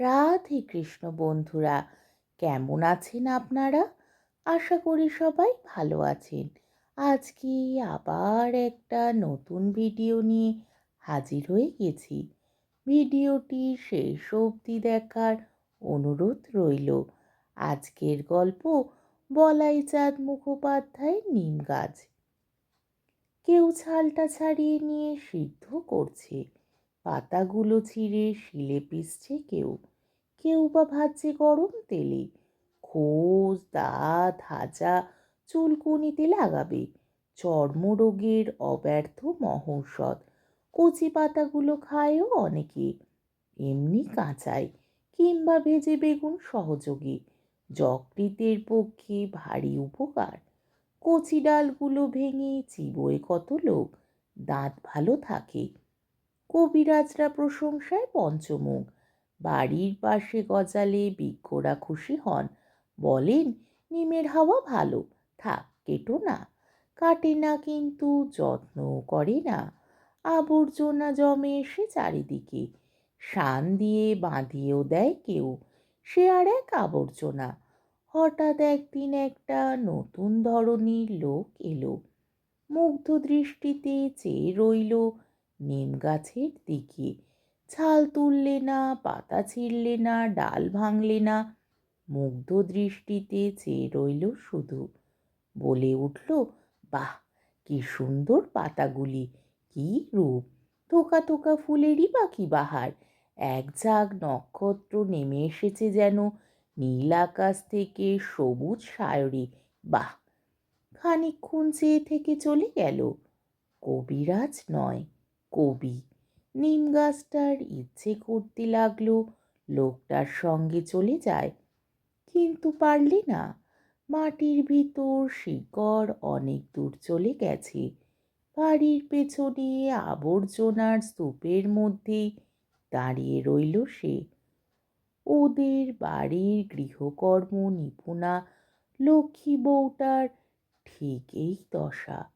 রাধে কৃষ্ণ বন্ধুরা, কেমন আছেন আপনারা? আশা করি সবাই ভালো আছেন। আজকে আবার একটা নতুন ভিডিও নিয়ে হাজির হয়ে গেছি। ভিডিওটি শেষ অবধি দেখার অনুরোধ রইল। আজকের গল্প বলাই চাঁদ মুখোপাধ্যায়ের নিম গাছ। কেউ ছালটা ছাড়িয়ে নিয়ে সিদ্ধ করছে। পাতাগুলো ছিঁড়ে, শিলে পিসছে কেউ। কেউ বা ভাজছে গরম তেলে। খোঁজ দাঁত হাজা চুলকুনিতে লাগাবে। চর্মরোগের অব্যর্থ মহৌষধ। কচি পাতাগুলো খায়ও অনেকে। এমনি কাঁচায় কিংবা ভেজে বেগুন সহযোগী। যকৃতের পক্ষে ভারী উপকার। কচি ডালগুলো ভেঙে চিবোয় কত লোক। দাঁত ভালো থাকে। কবিরাজরা প্রশংসায় পঞ্চমুখ। বাড়ির পাশে গজালে বিজ্ঞরা খুশি হন। বলেন, নিমের হাওয়া ভালো, থাক, কেটো না। কাটে না কিন্তু, যত্নও করে না। আবর্জনা জমে এসে চারিদিকে। শান দিয়ে বাঁধিয়েও দেয় কেউ। সে আর এক আবর্জনা। হঠাৎ একদিন একটা নতুন ধরনের লোক এলো। মুগ্ধ দৃষ্টিতে চেয়ে রইল নিম গাছের দিকে। ছাল তুললে না, পাতা ছিঁড়লে না, ডাল ভাঙলে না। মুগ্ধ দৃষ্টিতে চেয়ে রইল শুধু। বলে উঠল, বাহ, কি সুন্দর পাতাগুলি, কি রূপ। থোকা থোকা ফুলেরই বা কি বাহার। এক ঝাঁক নক্ষত্র নেমে এসেছে যেন নীল আকাশ থেকে সবুজ সায়রে। বাহ খানিক্ষণ চেয়ে থেকে চলে গেল। কবিরাজ নয় কবি। নিম গাছটার ইচ্ছে করতে লাগল, লোকটার সঙ্গে চলে যায়। কিন্তু পারলে না। মাটির ভিতর শিকড় অনেক দূর চলে গেছে। বাড়ির পেছনে আবর্জনার স্তূপের মধ্যে দাঁড়িয়ে রইল সে। ওদের বাড়ির গৃহকর্ম নিপুণা, লক্ষ্মী বউটার ঠিক এই দশা।